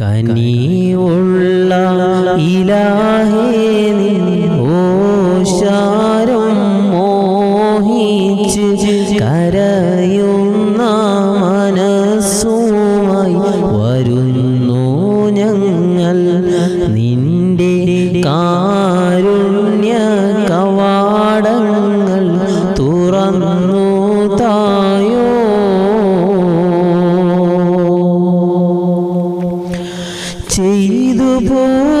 കനിയുള്ള ഇലാഹേ ഓശാരം മോഹിച്ച് കരയുന്ന മനസ്സുമായി വരുന്നു ഞങ്ങൾ. നിന്റെ കാരുണ്യ കവാടങ്ങൾ തുറന്നു തായോ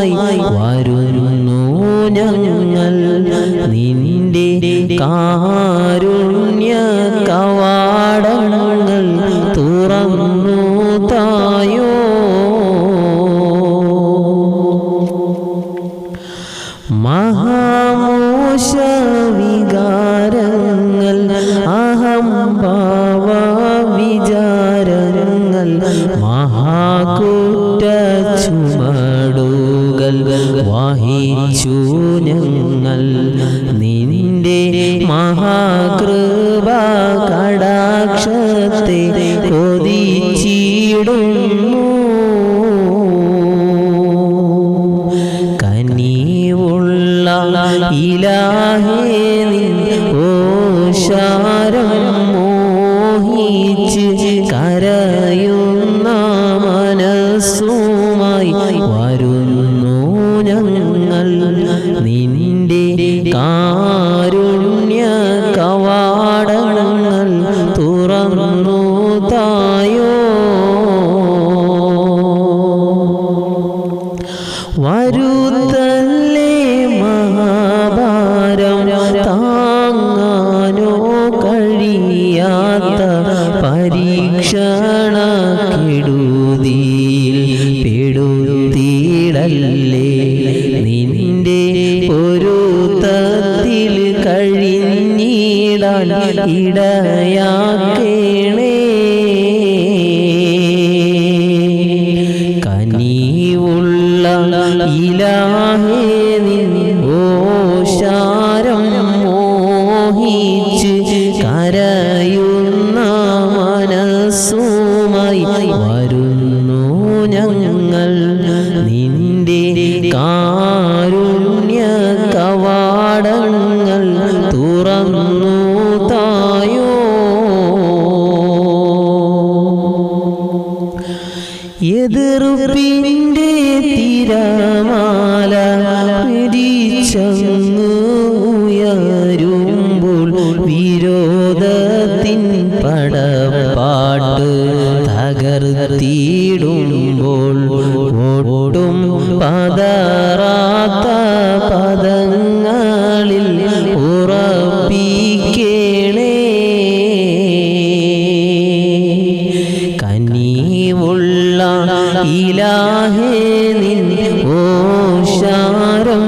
മനസ്സുമായി വരുന്നു ഞങ്ങൾ. നിന്റെ കാരുണ്യ കവാടങ്ങൾ തുറന്നു തായോ. മഹാമോശ വികാരങ്ങൾ അഹം ഭാവ വിചാരങ്ങൾ മഹാകൂറ്റ വഹിച്ചു ഞങ്ങൾ നിന്റെ മഹാകൃപ കടാക്ഷത്തെ കൊതിച്ചിടുന്നു. കനിവുള്ള ഇലാഹേ നിൻ ഓശാരം വരുത്തല്ലേ മഹാഭാരം? താങ്ങാനോ കഴിയാത്ത പരീക്ഷണ കെടുതിയിൽ പെടുത്തിടല്ലേ നിന്റെ പൊരുത്തത്തിൽ കഴിഞ്ഞിടാൻ ഇടയാക്കേണേ ഓശാരം മോഹിച്ച് കരയുന്ന കാരുണ്യ കവാടങ്ങൾ തുറന്നു തായോ? തിരമാല പിടിച്ചങ്ങ് ഉയരുമ്പോൾ വിരോധത്തിൻ പടപ്പാട്ട് തകർത്തിയിടുമ്പോൾ ഒട്ടും പതറാത്ത പദങ്ങളിൽ ഉറപ്പിക്കണേ. കനിവുള്ള ഇലാഹേ നിൻ ഓശാരം